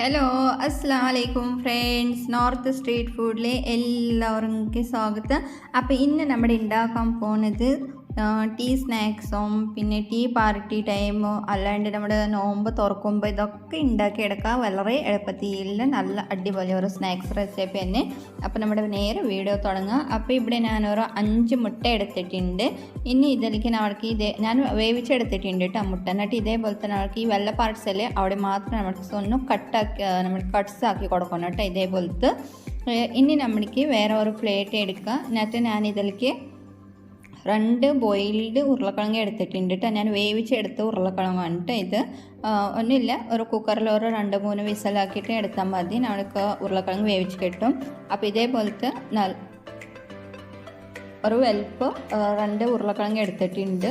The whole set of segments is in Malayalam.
ഹലോ അസ്സാം വലൈക്കും ഫ്രണ്ട്സ് നോർത്ത് സ്ട്രീറ്റ് ഫുഡിലെ എല്ലാവർക്കും സ്വാഗതം. അപ്പോൾ ഇന്ന് നമ്മുടെ ഉണ്ടാക്കാൻ പോകുന്നത് ടീ സ്നാക്സും പിന്നെ ടീ പാർട്ടി ടൈം അല്ലാണ്ട് നമ്മുടെ നോമ്പ് തുറക്കുമ്പോൾ ഇതൊക്കെ ഉണ്ടാക്കിയെടുക്കാൻ വളരെ എളുപ്പത്തിൽ നല്ല അടിപൊളി ഒരു സ്നാക്സ് റെസിപ്പി തന്നെ. അപ്പോൾ നമ്മുടെ നേരെ വീഡിയോ തുടങ്ങുക അപ്പോൾ ഇവിടെ ഞാനൊരു അഞ്ച് മുട്ട എടുത്തിട്ടുണ്ട്. ഇനി ഇതിലേക്ക് നമ്മൾക്ക് ഇതേ ഞാൻ വേവിച്ചെടുത്തിട്ടുണ്ട് കേട്ടോ മുട്ട. എന്നിട്ട് ഇതേപോലെ തന്നെ നമ്മൾക്ക് ഈ വെള്ള പാർട്സ് അല്ലേ അവിടെ മാത്രം നമ്മൾക്ക് ഒന്ന് കട്ടാക്കി നമ്മൾ കട്ട്സ് ആക്കി കൊടുക്കണം കേട്ടോ ഇതേപോലത്തെ. ഇനി നമ്മൾക്ക് വേറെ ഒരു പ്ലേറ്റ് എടുക്കുക എന്നിട്ട് ഞാൻ ഇതിലേക്ക് രണ്ട് ബോയിൽഡ് ഉരുളക്കിഴങ്ങ് എടുത്തിട്ടുണ്ട് കേട്ടോ ഞാൻ വേവിച്ചെടുത്ത ഉരുളക്കിഴങ്ങാണ് കേട്ടോ ഇത്. ഒന്നുമില്ല. ഒരു കുക്കറിൽ ഒരു രണ്ട് മൂന്ന് വിസലാക്കിയിട്ട് എടുത്താൽ മതി. നമ്മൾക്ക് ഉരുളക്കിഴങ്ങ് വേവിച്ച് കിട്ടും. അപ്പോൾ ഇതേപോലത്തെ ഒരു വലുപ്പ് രണ്ട് ഉരുളക്കിഴങ്ങ് എടുത്തിട്ടുണ്ട്.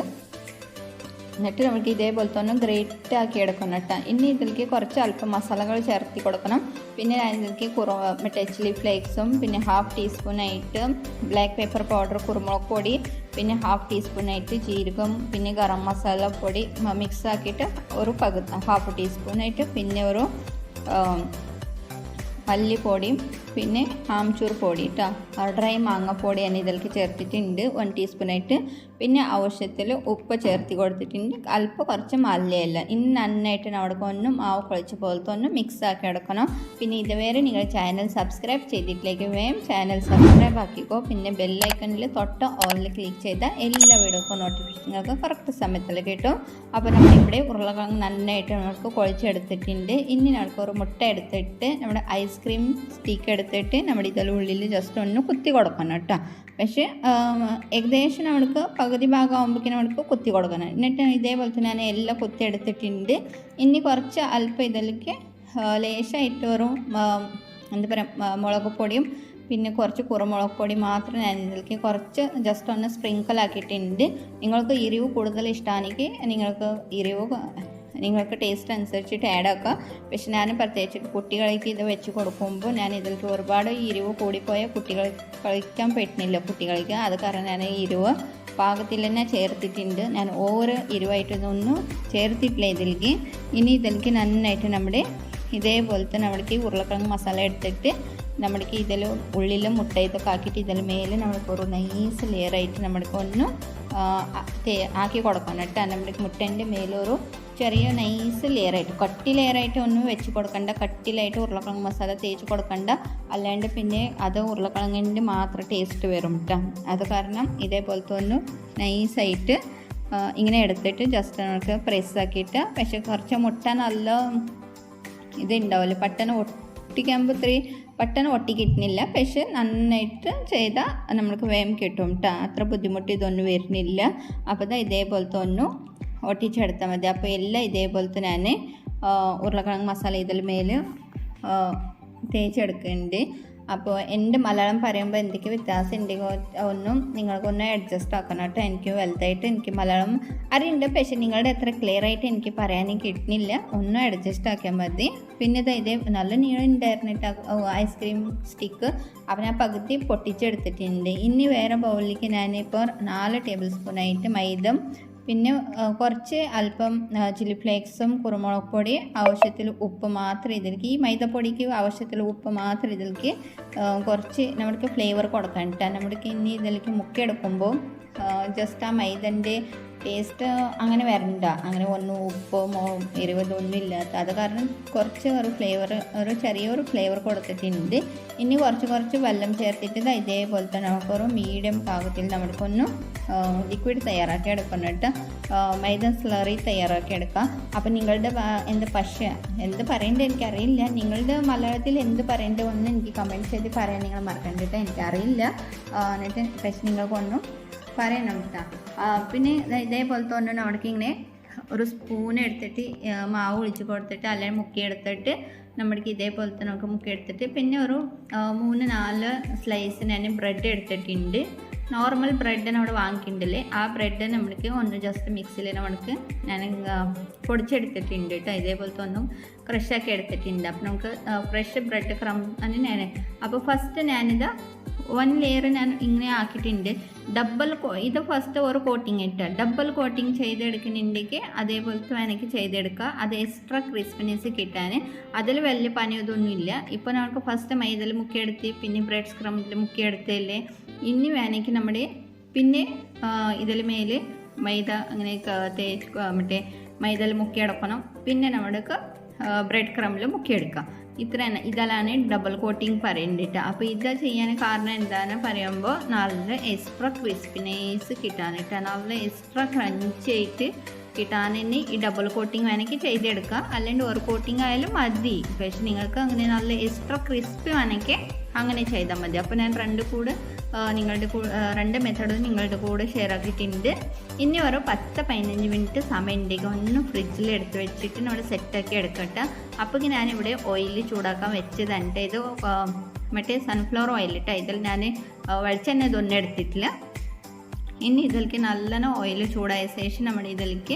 എന്നിട്ട് നമുക്ക് ഇതേപോലത്തെ ഒന്ന് ഗ്രേറ്റ് ആക്കി എടുക്കണം കേട്ടോ. ഇനി ഇതിലേക്ക് കുറച്ച് അല്പം മസാലകൾ ചേർത്തി കൊടുക്കണം. പിന്നെ ഞാൻ ഇതിലേക്ക് മറ്റേ ചില്ലി ഫ്ലേക്സും പിന്നെ ഹാഫ് ടീസ്പൂൺ ആയിട്ട് ബ്ലാക്ക് പേപ്പർ പൗഡർ കുരുമുളക് പൊടി പിന്നെ ഹാഫ് ടീസ്പൂൺ ആയിട്ട് ജീരകം പിന്നെ ഗരം മസാല പൊടി മിക്സ് ആക്കിയിട്ട് ഒരു പകുതി ഹാഫ് ടീസ്പൂൺ ആയിട്ട് പിന്നെ ഒരു മല്ലിപ്പൊടിയും പിന്നെ ആംചൂർ പൊടി കേട്ടോ ഡ്രൈ മാങ്ങപ്പൊടി ഞാൻ ഇതിലേക്ക് ചേർത്തിട്ടുണ്ട്. വൺ ടീസ്പൂണായിട്ട് പിന്നെ ആവശ്യത്തിൽ ഉപ്പ് ചേർത്ത് കൊടുത്തിട്ടുണ്ട്. അല്പം കുറച്ച് മല്ലയല്ല ഇനി നന്നായിട്ട് അവിടെ ഒന്ന് മാവ് കുഴച്ച പോലത്തെ ഒന്ന് മിക്സ് ആക്കി എടുക്കണം. പിന്നെ ഇതുവരെ നിങ്ങൾ ചാനൽ സബ്സ്ക്രൈബ് ചെയ്തിട്ടില്ലെങ്കിൽ വേം ചാനൽ സബ്സ്ക്രൈബ് ആക്കിക്കോ. പിന്നെ ബെല്ലൈക്കണിൽ തൊട്ട് ഓളിൽ ക്ലിക്ക് ചെയ്താൽ എല്ലാ വീഡിയോക്കും നോട്ടിഫിക്കേഷനൊക്കെ കറക്റ്റ് സമയത്തിൽ കിട്ടും. അപ്പോൾ നമ്മളിവിടെ ഉരുളക്കിഴങ്ങ് നന്നായിട്ട് നമുക്ക് കുഴച്ചെടുത്തിട്ടുണ്ട്. ഇനി നമുക്ക് ഒരു മുട്ട എടുത്തിട്ട് നമ്മുടെ ഐസ്ക്രീം സ്റ്റിക്ക് എടുത്തിട്ട് നമ്മുടെ ഇതിൽ ഉള്ളിൽ ജസ്റ്റ് ഒന്ന് കുത്തി കൊടുക്കണം കേട്ടോ പക്ഷേ ഏകദേശം നമ്മൾക്ക് പകുതി ഭാഗമാകുമ്പോഴേക്കും നമ്മൾക്ക് കുത്തി കൊടുക്കണം. എന്നിട്ട് ഇതേപോലെ തന്നെ ഞാൻ എല്ലാം കുത്തി എടുത്തിട്ടുണ്ട്. ഇനി കുറച്ച് അല്പം ഇതിലേക്ക് ലേശമായിട്ട് വെറും എന്താ പറയുക മുളക് പൊടിയും പിന്നെ കുറച്ച് കുറുമുളക് പൊടി മാത്രം ഞാൻ ഇതിലേക്ക് കുറച്ച് ജസ്റ്റ് ഒന്ന് സ്പ്രിങ്കിൾ ആക്കിയിട്ടുണ്ട്. നിങ്ങൾക്ക് എരിവ് കൂടുതൽ ഇഷ്ടമാണെങ്കിൽ നിങ്ങൾക്ക് എരിവ് നിങ്ങൾക്ക് ടേസ്റ്റ് അനുസരിച്ചിട്ട് ആഡ് ആക്കാം പക്ഷെ ഞാൻ പ്രത്യേകിച്ച് കുട്ടികൾക്ക് ഇത് വെച്ച് കൊടുക്കുമ്പോൾ ഞാൻ ഇതിലേക്ക് ഒരുപാട് എരിവ് കൂടിപ്പോയ കുട്ടികൾ കഴിക്കാൻ പറ്റുന്നില്ല കുട്ടികൾക്ക്. അത് കാരണം ഞാൻ എരിവ് പാകത്തിൽ തന്നെ ചേർത്തിട്ടുണ്ട്. ഞാൻ ഓരോ എരിവായിട്ടൊന്നും ചേർത്തിട്ടില്ല ഇതിലേക്ക്. ഇനി ഇതിലേക്ക് നന്നായിട്ട് നമ്മുടെ ഇതേപോലത്തെ നമ്മൾക്ക് ഉരുളക്കിഴങ്ങ് മസാല എടുത്തിട്ട് നമ്മൾക്ക് ഇതിൽ ഉള്ളിൽ മുട്ട ഇതൊക്കെ ആക്കിയിട്ട് ഇതിൽ മേലെ നമ്മൾക്ക് ഒരു നൈസ് ലെയറായിട്ട് നമ്മൾക്ക് ഒന്ന് ആക്കി കൊടുക്കണം. കേട്ടോ നമ്മൾക്ക് മുട്ടേന്റെ മേലൊരു ചെറിയ നൈസ് ലെയറായിട്ട് കട്ടി ലെയർ ലെയറായിട്ട് ഒന്നും വെച്ച് കൊടുക്കണ്ട. കട്ടിലായിട്ട് ഉരുളക്കിഴങ്ങ് മസാല തേച്ച് കൊടുക്കണ്ട. അല്ലാണ്ട് പിന്നെ അത് ഉരുളക്കിഴങ്ങിന്റെ മാത്രം ടേസ്റ്റ് വരും കേട്ടോ അത് കാരണം ഇതേപോലത്തെ ഒന്ന് നൈസായിട്ട് ഇങ്ങനെ എടുത്തിട്ട് ജസ്റ്റ് നമുക്ക് പ്രസ് ആക്കിയിട്ട് പക്ഷെ കുറച്ച് മുട്ട നല്ല ഇതുണ്ടാവില്ല. പെട്ടെന്ന് ഒട്ടിക്കുമ്പോൾ ഇത്രയും പെട്ടെന്ന് ഒട്ടി കിട്ടുന്നില്ല. പക്ഷെ നന്നായിട്ട് ചെയ്താൽ നമ്മൾക്ക് വേം കിട്ടും കേട്ടോ അത്ര ബുദ്ധിമുട്ട് ഇതൊന്നും വരുന്നില്ല. അപ്പോൾ ഇതേപോലത്തെ ഒന്നും ഒട്ടിച്ചെടുത്താൽ മതി. അപ്പോൾ എല്ലാം ഇതേപോലത്തെ ഞാൻ ഉരുളക്കിഴങ്ങ് മസാല ഇതിൽ മേൽ തേച്ചെടുക്കുന്നുണ്ട്. അപ്പോൾ എന്റെ മലയാളം പറയുമ്പോൾ എന്തൊക്കെ വ്യത്യാസം ഉണ്ടെങ്കിൽ ഒന്നും നിങ്ങൾക്കൊന്ന് അഡ്ജസ്റ്റ് ആക്കണം കേട്ടോ. എനിക്ക് വലുതായിട്ട് എനിക്ക് മലയാളം അറിയുന്നുണ്ട് പക്ഷേ നിങ്ങളുടെ അത്ര ക്ലിയർ ആയിട്ട് എനിക്ക് പറയാനും കിട്ടുന്നില്ല. ഒന്നും അഡ്ജസ്റ്റ് ആക്കിയാൽ മതി. പിന്നെ ഇതേ നല്ല നീളം ഉണ്ടായിരുന്നു കേട്ടോ ഐസ്ക്രീം സ്റ്റിക്ക് അപ്പം ഞാൻ പകുതി പൊട്ടിച്ചെടുത്തിട്ടുണ്ട്. ഇനി വേറെ ബൗളിലേക്ക് ഞാനിപ്പോൾ നാല് ടേബിൾ സ്പൂണായിട്ട് മൈദം പിന്നെ കുറച്ച് അല്പം ചില്ലി ഫ്ലേക്സും കുരുമുളക് പൊടി ആവശ്യത്തിൽ ഉപ്പ് മാത്രം ഇതിലേക്ക് ഈ മൈദപ്പൊടിക്ക് ആവശ്യത്തിൽ ഉപ്പ് മാത്രം ഇതിലേക്ക് കുറച്ച് നമ്മൾക്ക് ഫ്ലേവർ കൊടുക്കാൻ. കേട്ടോ നമ്മൾക്ക് ഇനി ഇതിലേക്ക് മുക്കിയെടുക്കുമ്പോൾ ജസ്റ്റ് ആ മൈദന്റെ ടേസ്റ്റ് അങ്ങനെ വരണ്ട. അങ്ങനെ ഒന്നും ഉപ്പോ മോ എരിവതൊന്നും ഇല്ലാത്ത. അത് കാരണം കുറച്ച് ഒരു ഫ്ലേവർ ഒരു ചെറിയൊരു ഫ്ലേവർ കൊടുത്തിട്ടുണ്ട്. ഇനി കുറച്ച് കുറച്ച് വെള്ളം ചേർത്തിട്ട് ഇതേപോലെ തന്നെ നമുക്കൊരു മീഡിയം പാകത്തിൽ നമുക്കൊന്ന് ലിക്വിഡ് തയ്യാറാക്കി എടുക്കണം കേട്ടോ. മൈദ സ്ലറി തയ്യാറാക്കി എടുക്കാം. അപ്പം നിങ്ങളുടെ എന്ത് പശ എന്ത് പറയേണ്ടത് എനിക്കറിയില്ല. നിങ്ങളുടെ മലയാളത്തിൽ എന്ത് പറയേണ്ടത് ഒന്ന് എനിക്ക് കമന്റ് ചെയ്ത് പറയാൻ നിങ്ങൾ മറക്കേണ്ടത് എനിക്കറിയില്ല. എന്നിട്ട് പക്ഷെ നിങ്ങൾക്കൊന്നും പറയണം കേട്ടോ ആ, പിന്നെ ഇതേപോലെ ഒന്ന് നമുക്ക് ഇങ്ങനെ ഒരു സ്പൂൺ എടുത്തിട്ട് മാവ് ഒഴിച്ച് കൊടുത്തിട്ട് അല്ലെങ്കിൽ മുക്കിയെടുത്തിട്ട് നമ്മൾക്ക് ഇതേപോലത്തെ നമുക്ക് മുക്കിയെടുത്തിട്ട് പിന്നെ ഒരു മൂന്ന് നാല് സ്ലൈസിന് തന്നെ ബ്രെഡ് എടുത്തിട്ടുണ്ട്. നോർമൽ ബ്രെഡ് അവിടെ വാങ്ങിക്കണ്ടല്ലേ? ആ ബ്രെഡ് നമ്മൾക്ക് ഒന്ന് ജസ്റ്റ് മിക്സിയിൽ നമുക്ക് ഞാൻ പൊടിച്ചെടുത്തിട്ടുണ്ട് കേട്ടോ. ഇതേപോലത്തെ ഒന്നും ക്രഷാക്കി എടുത്തിട്ടുണ്ട്. അപ്പോൾ നമുക്ക് ഫ്രഷ് ബ്രെഡ് ക്രം ഞാൻ അപ്പോൾ ഫസ്റ്റ് ഞാനിത് വൺ ലെയർ ഞാൻ ഇങ്ങനെ ആക്കിയിട്ടുണ്ട്. ഡബിൾ ഇത് ഫസ്റ്റ് ഒരു കോട്ടിങ് ഇട്ട്. ഡബിൾ കോട്ടിങ് ചെയ്തെടുക്കുന്നുണ്ടെങ്കിൽ അതേപോലത്തെ എനിക്ക് ചെയ്തെടുക്കുക. അത് എക്സ്ട്രാ ക്രിസ്പിനെസ് കിട്ടാൻ. അതിൽ വലിയ പണിയൊതൊന്നുമില്ല ഇപ്പോൾ നമുക്ക് ഫസ്റ്റ് മൈദയിൽ മുക്കിയെടുത്ത് പിന്നെ ബ്രെഡ് സ്ക്രംബിൽ മുക്കിയെടുത്തല്ലേ ഇനി വേണമെങ്കിൽ നമ്മുടെ പിന്നെ ഇതിൽ മേൽ മൈദ അങ്ങനെ തേച്ച് മറ്റേ മൈദയിൽ മുക്കിയെടുക്കണം. പിന്നെ നമ്മൾക്ക് ബ്രെഡ് ക്രമ്മിൽ മുക്കിയെടുക്കാം ഇത്ര തന്നെ ഇതെല്ലാം ഡബിൾ കോട്ടിങ് പറയണ്ടിട്ട് അപ്പോൾ ഇത് ചെയ്യാൻ കാരണം എന്താണെന്ന് പറയുമ്പോൾ നല്ല എക്സ്ട്രാ ക്രിസ്പിനെസ് കിട്ടാനിട്ട് നല്ല എക്സ്ട്രാ ക്രഞ്ച് തന്നെ ഈ ഡബിൾ കോട്ടിങ് വേണമെങ്കിൽ ചെയ്തെടുക്കുക അല്ലെങ്കിൽ ഒരു കോട്ടിങ് ആയാലും മതി. പക്ഷെ നിങ്ങൾക്ക് അങ്ങനെ നല്ല എക്സ്ട്രാ ക്രിസ്പി വേണമെങ്കിൽ അങ്ങനെ ചെയ്താൽ മതി. അപ്പോൾ ഞാൻ രണ്ട് കൂടെ നിങ്ങളുടെ രണ്ട് മെത്തേഡും നിങ്ങളുടെ കൂടെ ഷെയർ ആക്കിയിട്ടുണ്ട്. ഇനി ഓരോ പത്ത് പതിനഞ്ച് മിനിറ്റ് സമയം ഉണ്ടെങ്കിൽ ഒന്ന് ഫ്രിഡ്ജിൽ എടുത്ത് വെച്ചിട്ട് നമ്മൾ സെറ്റാക്കി എടുക്കട്ടെ. അപ്പോൾ ഞാനിവിടെ ഓയിൽ ചൂടാക്കാൻ വെച്ചതാണ് ഇത് മറ്റേ സൺഫ്ലവർ ഓയിൽ ഇട്ടാ. ഇതിൽ ഞാൻ വെളിച്ചെണ്ണ ഇതൊന്നും എടുത്തിട്ടില്ല. ഇനി ഇതിലേക്ക് നല്ലോണം ഓയിൽ ചൂടായ ശേഷം നമ്മൾ ഇതിലേക്ക്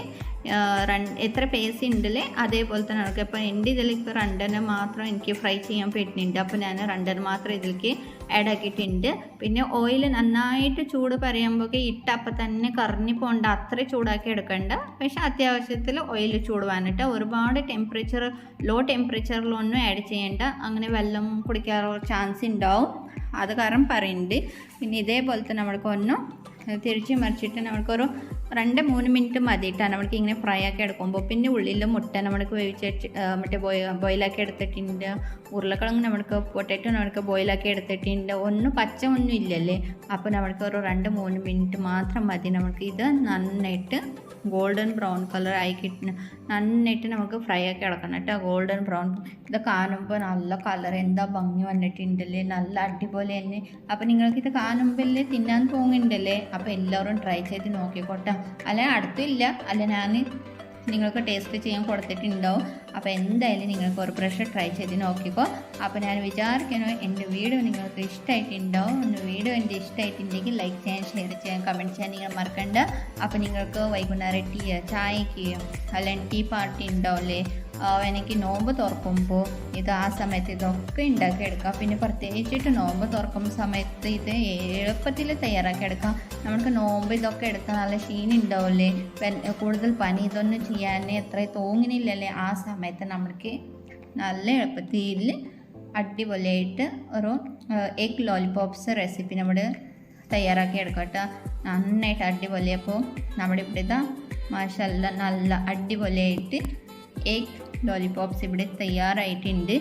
എത്ര പേസ് ഉണ്ടല്ലേ അതേപോലെ തന്നെ നടക്കും. അപ്പോൾ എന്റെ ഇതിലേക്ക് രണ്ടെണ്ണം മാത്രം എനിക്ക് ഫ്രൈ ചെയ്യാൻ പറ്റുന്നുണ്ട്. അപ്പോൾ ഞാൻ രണ്ടെണ്ണം മാത്രം ഇതിലേക്ക് ആഡ് ആക്കിയിട്ടുണ്ട് പിന്നെ ഓയിൽ നന്നായിട്ട് ചൂട് പറയുമ്പോൾ ഇട്ട അപ്പം തന്നെ കറങ്ങി പോകണ്ട. അത്ര ചൂടാക്കി എടുക്കണ്ട. പക്ഷേ അത്യാവശ്യത്തിൽ ഓയിൽ ചൂട് വന്നിട്ട് ഒരുപാട് ടെമ്പറേച്ചർ ലോ ടെമ്പറേച്ചറിലൊന്നും ആഡ് ചെയ്യേണ്ട. അങ്ങനെ വെള്ളം കുടിക്കാറുള്ള ചാൻസ് ഉണ്ടാവും. അത് കാരണം പറയുന്നുണ്ട്. പിന്നെ ഇതേപോലത്തെ തന്നെ നമ്മൾക്ക് ഒന്നും തിരിച്ചു മറിച്ചിട്ട് നമ്മൾക്കൊരു രണ്ട് മൂന്ന് മിനിറ്റ് മതിയിട്ടാണ് നമ്മൾക്ക് ഇങ്ങനെ ഫ്രൈ ആക്കി എടുക്കുമ്പോൾ. പിന്നെ ഉള്ളിൽ മുട്ട നമ്മൾക്ക് വേവിച്ച് മറ്റേ ബോയ് ബോയിലാക്കി എടുത്തിട്ടുണ്ട്. ഉരുളക്കിഴങ്ങ് നമ്മൾക്ക് പൊട്ടറ്റോ നമ്മൾക്ക് ബോയിലാക്കി എടുത്തിട്ടുണ്ട്. ഒന്നും പച്ച ഒന്നും ഇല്ലല്ലേ? അപ്പോൾ നമ്മൾക്ക് ഒരു രണ്ട് മൂന്ന് മിനിറ്റ് മാത്രം മതി. നമുക്ക് ഇത് നന്നായിട്ട് ഗോൾഡൻ ബ്രൗൺ കളർ ആയി കിട്ടുന്ന നന്നായിട്ട് നമുക്ക് ഫ്രൈ ആക്കി എടുക്കണം കേട്ടോ. ഗോൾഡൻ ബ്രൗൺ ഇത് കാണുമ്പോൾ നല്ല കളർ എന്താ ഭംഗി വന്നിട്ടുണ്ടല്ലേ നല്ല അടിപൊളി തന്നെ. അപ്പോൾ നിങ്ങൾക്ക് ഇത് കാണുമ്പോൾ തിന്നാൻ തോന്നുന്നുണ്ടല്ലേ? അപ്പോൾ എല്ലാവരും ട്രൈ ചെയ്ത് നോക്കിക്കോട്ടെ. അല്ല അടുത്തില്ല. അല്ല ഞാൻ നിങ്ങൾക്ക് ടേസ്റ്റ് ചെയ്യാൻ കൊടുത്തിട്ടുണ്ടാവും. അപ്പോൾ എന്തായാലും നിങ്ങൾക്ക് ഒരു പ്രഷർ ട്രൈ ചെയ്ത് നോക്കിക്കോ. അപ്പോൾ ഞാൻ വിചാരിക്കുന്നു എന്റെ വീഡിയോ നിങ്ങൾക്ക് ഇഷ്ടമായിട്ടുണ്ടോ ഒന്ന് വീഡിയോ എന്റെ ഇഷ്ടമായിട്ടുണ്ടെങ്കിൽ ലൈക്ക് ചെയ്യാൻ ഷെയർ ചെയ്യാൻ കമന്റ് ചെയ്യാൻ നിങ്ങൾ മറക്കണ്ട. അപ്പോൾ നിങ്ങൾക്ക് വൈകുന്നേരം ടീ ചായക്ക് അല്ലെങ്കിൽ ടീ പാർട്ടി ഉണ്ടാവില്ലേ എനിക്ക് നോമ്പ് തുറക്കുമ്പോൾ ഇത് ആ സമയത്ത് ഇതൊക്കെ ഉണ്ടാക്കി എടുക്കാം. പിന്നെ പ്രത്യേകിച്ചിട്ട് നോമ്പ് തുറക്കുമ്പോൾ സമയത്ത് ഇത് എളുപ്പത്തിൽ തയ്യാറാക്കി എടുക്കാം. നമുക്ക് നോമ്പ് ഇതൊക്കെ എടുത്താൽ നല്ല ക്ഷീണം കൂടുതൽ പനി ഇതൊന്നും ചെയ്യാൻ എത്ര തോങ്ങിനില്ലല്ലേ ആ സമയത്ത് നമ്മൾക്ക് നല്ല എളുപ്പത്തിൽ അടിപൊളിയായിട്ട് ഒരു എഗ് ലോലിപോപ്സ് റെസിപ്പി നമ്മൾ തയ്യാറാക്കി എടുക്കാം കേട്ടോ. നന്നായിട്ട് അടിപൊളിയപ്പോൾ നമ്മുടെ ഇവിടെ ഇതാ മാഷല്ല നല്ല അടിപൊളിയായിട്ട് എഗ് ലോലിപോപ്സ് ഇവിടെ തയ്യാറായിട്ടുണ്ട്.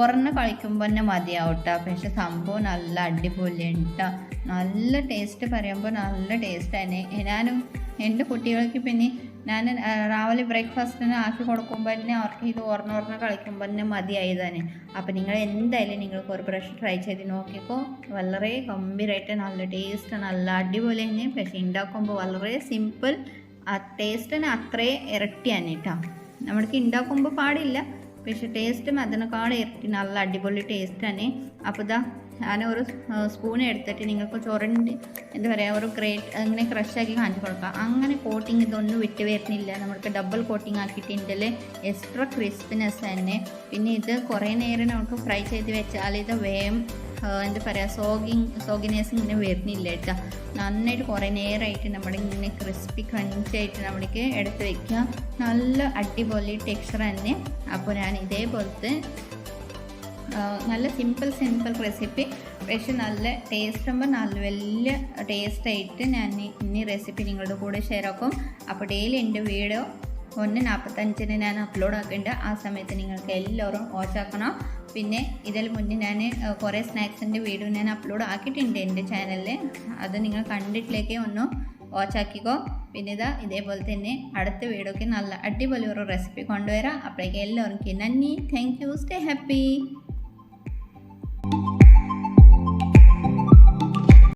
ഒരെണ്ണം കളിക്കുമ്പോൾ തന്നെ മതിയാവും കേട്ടോ. പക്ഷെ സംഭവം നല്ല അടിപൊളിയാണ് കേട്ടോ. നല്ല ടേസ്റ്റ് പറയുമ്പോൾ നല്ല ടേസ്റ്റ് തന്നെ ഞാനും എന്റെ കുട്ടികൾക്ക് പിന്നെ ഞാൻ രാവിലെ ബ്രേക്ക്ഫാസ്റ്റിന് ആക്കി കൊടുക്കുമ്പോൾ തന്നെ അവർക്ക് ഇത് ഓർണ ഓർണ കളിക്കുമ്പോൾ തന്നെ മതിയായി തന്നെ അപ്പോൾ നിങ്ങൾ എന്തായാലും നിങ്ങൾക്ക് ഒരു പ്രാവശ്യം ട്രൈ ചെയ്ത് നോക്കിക്കോ. വളരെ ഗംഭീരമായിട്ട് നല്ല ടേസ്റ്റ് നല്ല അടിപൊളി തന്നെ. പക്ഷേ ഉണ്ടാക്കുമ്പോൾ വളരെ സിമ്പിൾ ആ ടേസ്റ്റിന് അത്രേ ഇരട്ടി ഇരട്ടിയാണ് കേട്ടോ. നമ്മൾക്ക് ഉണ്ടാക്കുമ്പോൾ പാടില്ല. പക്ഷേ ടേസ്റ്റും അതിനേക്കാൾ ഇരട്ടി നല്ല അടിപൊളി ടേസ്റ്റാണ് അപ്പോൾ ഇതാ ഞാൻ ഒരു സ്പൂൺ എടുത്തിട്ട് നിങ്ങൾക്ക് ചൊരണ്ട് എന്താ പറയുക ഒരു ഗ്രേറ്റ് അങ്ങനെ ക്രഷാക്കി കാണിച്ചു കൊടുക്കാം. അങ്ങനെ കോട്ടിങ് ഇതൊന്നും വിട്ട് വരുന്നില്ല. നമ്മൾക്ക് ഡബിൾ കോട്ടിങ് ആക്കിയിട്ട് ഇതിന്റെ എക്സ്ട്രാ ക്രിസ്പിനെസ് തന്നെ. പിന്നെ ഇത് കുറേ നേരം നമുക്ക് ഫ്രൈ ചെയ്ത് വെച്ചാൽ ഇത് വേം എന്താ പറയുക സോഗിങ് സോഗിനേസ് ഇങ്ങനെ വരുന്നില്ല കേട്ടോ. നന്നായിട്ട് കുറേ നേരമായിട്ട് നമ്മളിങ്ങനെ ക്രിസ്പി ക്രഞ്ചായിട്ട് നമ്മൾക്ക് എടുത്ത് വയ്ക്കുക നല്ല അടിപൊളി ടെക്സ്ചർ തന്നെ. അപ്പോൾ ഞാൻ ഇതേപോലത്തെ നല്ല സിമ്പിൾ സിമ്പിൾ റെസിപ്പി പക്ഷെ നല്ല ടേസ്റ്റ് ആകുമ്പോൾ നല്ല വലിയ ടേസ്റ്റായിട്ട് ഞാൻ ഇനി റെസിപ്പി നിങ്ങളുടെ കൂടെ ഷെയർ ആക്കും. അപ്പോൾ ഡെയിലി എന്റെ വീഡിയോ ഒന്ന് നാൽപ്പത്തഞ്ചിന് ഞാൻ അപ്ലോഡ് ആക്കുന്നുണ്ട് ആ സമയത്ത് നിങ്ങൾക്ക് എല്ലാവരും ഓച്ചാക്കണം പിന്നെ ഇതിൽ മുന്നേ ഞാൻ കുറേ സ്നാക്സിന്റെ വീഡിയോ ഞാൻ അപ്ലോഡ് ആക്കിയിട്ടുണ്ട് എന്റെ ചാനലിൽ അത് നിങ്ങൾ കണ്ടിട്ടിലേക്ക് ഒന്ന് ഓച്ചാക്കിക്കോ പിന്നെ ഇതാ ഇതേപോലെ തന്നെ അടുത്ത വീഡിയോക്ക് നല്ല അടിപൊളി ഒരു റെസിപ്പി കൊണ്ടുവരാം. അപ്പോഴേക്കും എല്ലാവർക്കും നന്ദി. Thank you stay happy